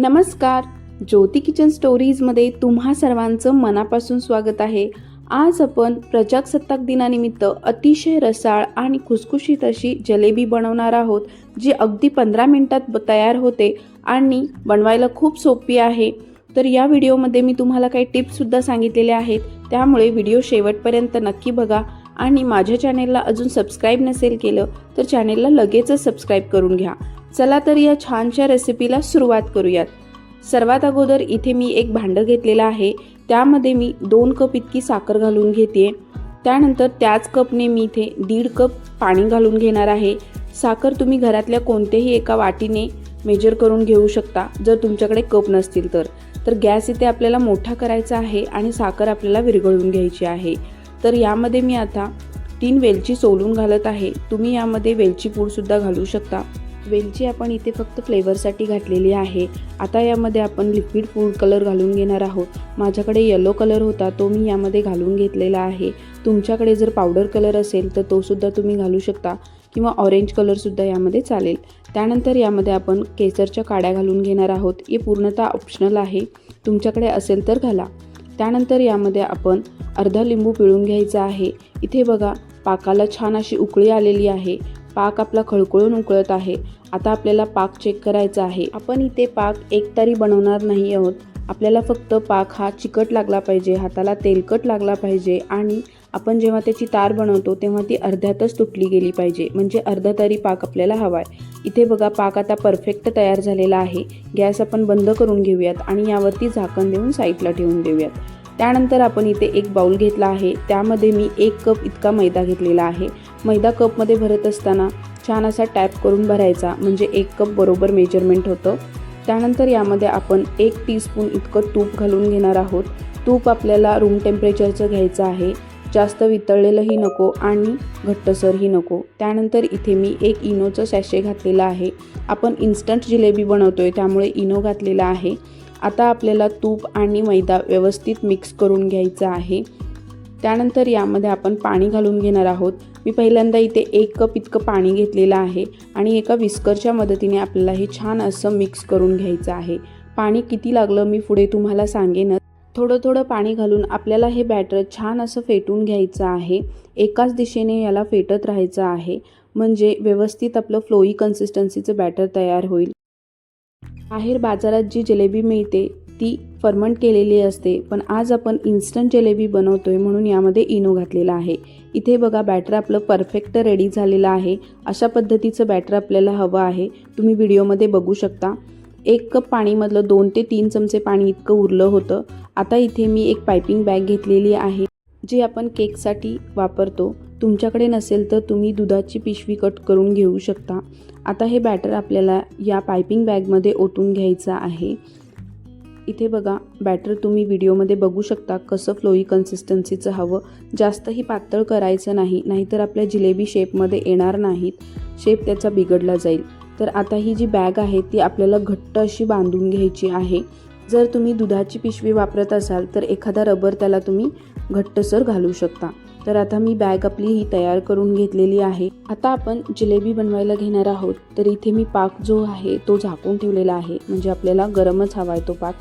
नमस्कार. ज्योती किचन स्टोरीजमध्ये तुम्हा सर्वांचं मनापासून स्वागत आहे. आज आपण प्रजासत्ताक दिनानिमित्त अतिशय रसाळ आणि खुसखुशीत अशी जलेबी बनवणार आहोत जी अगदी पंधरा मिनटात तयार होते आणि बनवायला खूप सोपी आहे. तर या व्हिडिओमध्ये मी तुम्हाला काही टिप्ससुद्धा सांगितलेल्या आहेत. त्यामुळे व्हिडिओ शेवटपर्यंत नक्की बघा. आणि माझ्या चॅनेलला अजून सबस्क्राईब नसेल केलं तर चॅनेलला लगेचच सबस्क्राईब करून घ्या. चला तर या छानशा रेसिपीला सुरुवात करूयात. सर्वात अगोदर इथे मी एक भांडं घेतलेलं आहे. त्यामध्ये मी दोन कप इतकी साखर घालून घेते. त्यानंतर त्याच कपने मी इथे दीड कप पाणी घालून घेणार आहे. साखर तुम्ही घरातल्या कोणत्याही एका वाटीने मेजर करून घेऊ शकता जर तुमच्याकडे कप नसतील तर. तर गॅस इथे आपल्याला मोठा करायचा आहे आणि साखर आपल्याला विरघळून घ्यायची आहे. तर यामध्ये मी आता तीन वेलची सोलून घालत आहे. तुम्ही यामध्ये वेलची पूडसुद्धा घालू शकता. वेलची आपण इथे फक्त फ्लेवरसाठी घातलेली आहे. आता यामध्ये आपण लिक्विड फूड कलर घालून घेणार आहोत. माझ्याकडे येलो कलर होता तो मी यामध्ये घालून घेतलेला आहे. तुमच्याकडे जर पावडर कलर असेल तर तोसुद्धा तुम्ही घालू शकता किंवा ऑरेंज कलरसुद्धा यामध्ये चालेल. त्यानंतर यामध्ये आपण केसरच्या काड्या घालून घेणार आहोत. हे पूर्णतः ऑप्शनल आहे. तुमच्याकडे असेल तर घाला. त्यानंतर यामध्ये आपण अर्धा लिंबू पिळून घ्यायचा आहे. इथे बघा पाकाला छान अशी उकळी आलेली आहे. पाक आपला खळखळून उकळत आहे. आता आपल्याला पाक चेक करायचा आहे. आपण इथे पाक एक तरी बनवणार नाही आहोत. आपल्याला फक्त पाक हा चिकट लागला पाहिजे हाताला तेलकट लागला पाहिजे आणि आपण जेव्हा त्याची तार बनवतो तेव्हा ती अर्ध्यातच तुटली गेली पाहिजे. म्हणजे अर्धा तरी पाक आपल्याला हवा आहे इथे बघा पाक आता परफेक्ट तयार झालेला आहे. गॅस आपण बंद करून घेऊयात आणि यावरती झाकण देऊन साईडला ठेवून देऊयात. त्यानंतर आपण इथे एक बाऊल घेतला आहे. त्यामध्ये मी एक कप इतका मैदा घेतलेला आहे. मैदा कपमध्ये भरत असताना छान असा टॅप करून भरायचा. म्हणजे एक कप बरोबर मेजरमेंट होतं. त्यानंतर यामध्ये आपण एक टीस्पून इतकं तूप घालून घेणार आहोत. तूप आपल्याला रूम टेम्परेचरचं घ्यायचं आहे. जास्त वितळलेलंही नको आणि घट्टसरही नको. त्यानंतर इथे मी एक इनोचं सॅशे घातलेलं आहे. आपण इन्स्टंट जिलेबी बनवतो आहे त्यामुळे इनो घातलेला आहे. आता आपल्याला तूप आणि मैदा व्यवस्थित मिक्स करून घ्यायचं आहे. त्यानंतर यामध्ये आपण पाणी घालून घेणार आहोत. मी पहिल्यांदा इथे एक कप इतकं पाणी घेतलेलं आहे आणि एका विस्करच्या मदतीने आपल्याला हे छान असं मिक्स करून घ्यायचं आहे. पाणी किती लागलं मी पुढे तुम्हाला सांगेनच. थोडं थोडं पाणी घालून आपल्याला हे बॅटर छान असं फेटून घ्यायचं आहे. एकाच दिशेने याला फेटत राहायचं आहे. म्हणजे व्यवस्थित आपलं फ्लोई कन्सिस्टन्सीचं बॅटर तयार होईल. बाहेर बाजारात जी जिलेबी मिळते ती फर्मंट केलेली असते. पण आज आपण इन्स्टंट जिलेबी बनवतोय म्हणून यामध्ये इनो घातलेला आहे. इथे बघा बॅटर आपलं परफेक्ट रेडी झालेलं आहे. अशा पद्धतीचं बॅटर आपल्याला हवं आहे. तुम्ही व्हिडिओमध्ये बघू शकता. एक कप पाणीमधलं दोन ते तीन चमचे पाणी इतकं उरलं होतं. आता इथे मी एक पायपिंग बॅग घेतलेली आहे जी आपण केकसाठी वापरतो. तुमच्याकडे नसेल तर तुम्ही दुधाची पिशवी कट करून घेऊ शकता. आता हे बॅटर आपल्याला या पायपिंग बॅगमध्ये ओतून घ्यायचं आहे. इथे बघा बॅटर तुम्ही व्हिडिओमध्ये बघू शकता कसं फ्लोई कन्सिस्टन्सीचं हवं. जास्तही पातळ करायचं नाही नाहीतर आपल्या जिलेबी शेपमध्ये येणार नाहीत. शेप त्याचा बिघडला जाईल. तर आता ही जी बॅग आहे ती आपल्याला घट्ट अशी बांधून घ्यायची आहे. जर तुम्ही दुधाची पिशवी वापरत असाल तर एखादा रबर त्याला तुम्ही घट्टसर घालू शकता. तर आता मी बॅग आपली ही तयार करून घेतलेली आहे. आता आपण जिलेबी बनवायला घेणार आहोत. तर इथे मी पाक जो आहे तो झाकून ठेवलेला आहे. म्हणजे आपल्याला गरमच हवा आहे तो पाक.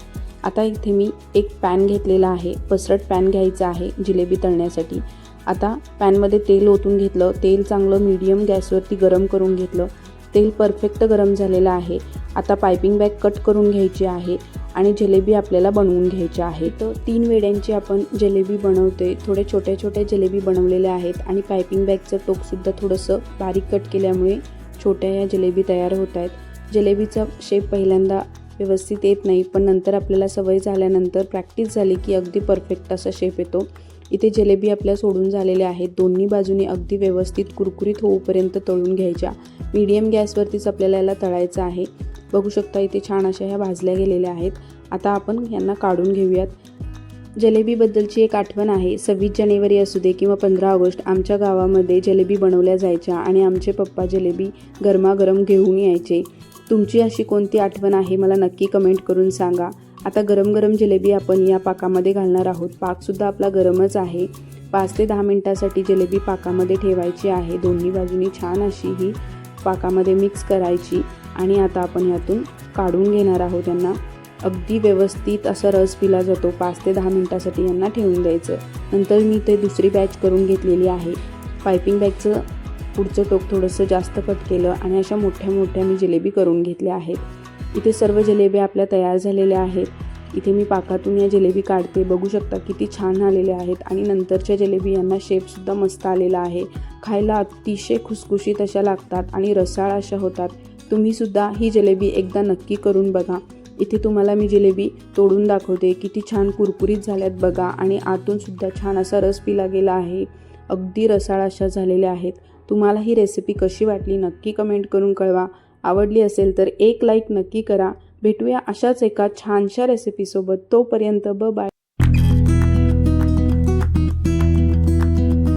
आता इथे मी एक पॅन घेतलेला आहे. पसरट पॅन घ्यायचा आहे जिलेबी तळण्यासाठी. आता पॅनमध्ये तेल ओतून घेतलं. तेल चांगलं मीडियम गॅसवरती गरम करून घेतलं. तेल परफेक्ट गरम झालेलं आहे. आता पायपिंग बॅग कट करून घ्यायची आहे आणि जिलेबी आपल्याला बनवून घ्यायची आहे. तर तीन वेड्यांची आपण जिलेबी बनवते थोडे छोट्या छोट्या जिलेबी बनवलेल्या आहेत आणि पायपिंग बॅगचं टोकसुद्धा थोडंसं बारीक कट केल्यामुळे छोट्या या जिलेबी तयार होत आहेत. जिलेबीचा शेप पहिल्यांदा व्यवस्थित येत नाही पण नंतर आपल्याला सवय झाल्यानंतर प्रॅक्टिस झाली की अगदी परफेक्ट असा शेप येतो. इथे जिलेबी आपल्या सोडून झालेल्या आहेत. दोन्ही बाजूनी अगदी व्यवस्थित कुरकुरीत होऊपर्यंत तळून घ्यायच्या. मीडियम गॅसवरतीच आपल्याला याला तळायचं आहे. बघू शकता इथे छान अशा ह्या भाजल्या गेलेल्या आहेत. आता आपण यांना काढून घेऊयात. जलेबीबद्दलची एक आठवण आहे. सव्वीस जानेवारी असू दे किंवा पंधरा ऑगस्ट आमच्या गावामध्ये जलेबी बनवल्या जायच्या आणि आमचे पप्पा जलेबी गरमागरम घेऊन यायचे. तुमची अशी कोणती आठवण आहे? मला नक्की कमेंट करून सांगा. आता गरम गरम जिलेबी आपण या पाकामध्ये घालणार आहोत. पाकसुद्धा आपला गरमच आहे. पाच ते दहा मिनटासाठी जिलेबी पाकामध्ये ठेवायची आहे. दोन्ही बाजूनी छान अशी ही पाकामध्ये मिक्स करायची. आणि आता आपण यातून काढून घेणार आहोत त्यांना अगदी व्यवस्थित असा रस पिला जातो. पाच ते दहा मिनटासाठी यांना ठेवून द्यायचं. नंतर मी ते दुसरी बॅच करून घेतलेली आहे. पायपिंग बॅगचं पुढचं टोक थोडंसं जास्त कट केलं आणि अशा मोठ्या मोठ्या मी जिलेबी करून घेतल्या आहेत. इथे सर्व जिलेबी आपल्या तयार झालेल्या आहेत. इथे मी पाकातून या जिलेबी काढते. बघू शकता किती छान आलेल्या आहेत आणि नंतरच्या जिलेबी यांना शेपसुद्धा मस्त आलेला आहे. खायला अतिशय खुसखुशीत अशा लागतात आणि रसाळ अशा होतात. तुम्हीसुद्धा ही जिलेबी एकदा नक्की करून बघा. इथे तुम्हाला मी जिलेबी तोडून दाखवते. किती छान कुरकुरीत झाल्यात बघा आणि आतूनसुद्धा छान असा रस पिला गेला आहे. अगदी रसाळ अशा झालेल्या आहेत. तुम्हाला ही रेसिपी कशी वाटली नक्की कमेंट करून कळवा. आवडली असेल तर एक लाईक नक्की करा. भेटूया अशाच एका छानशा रेसिपीसोबत तोपर्यंत ब बाय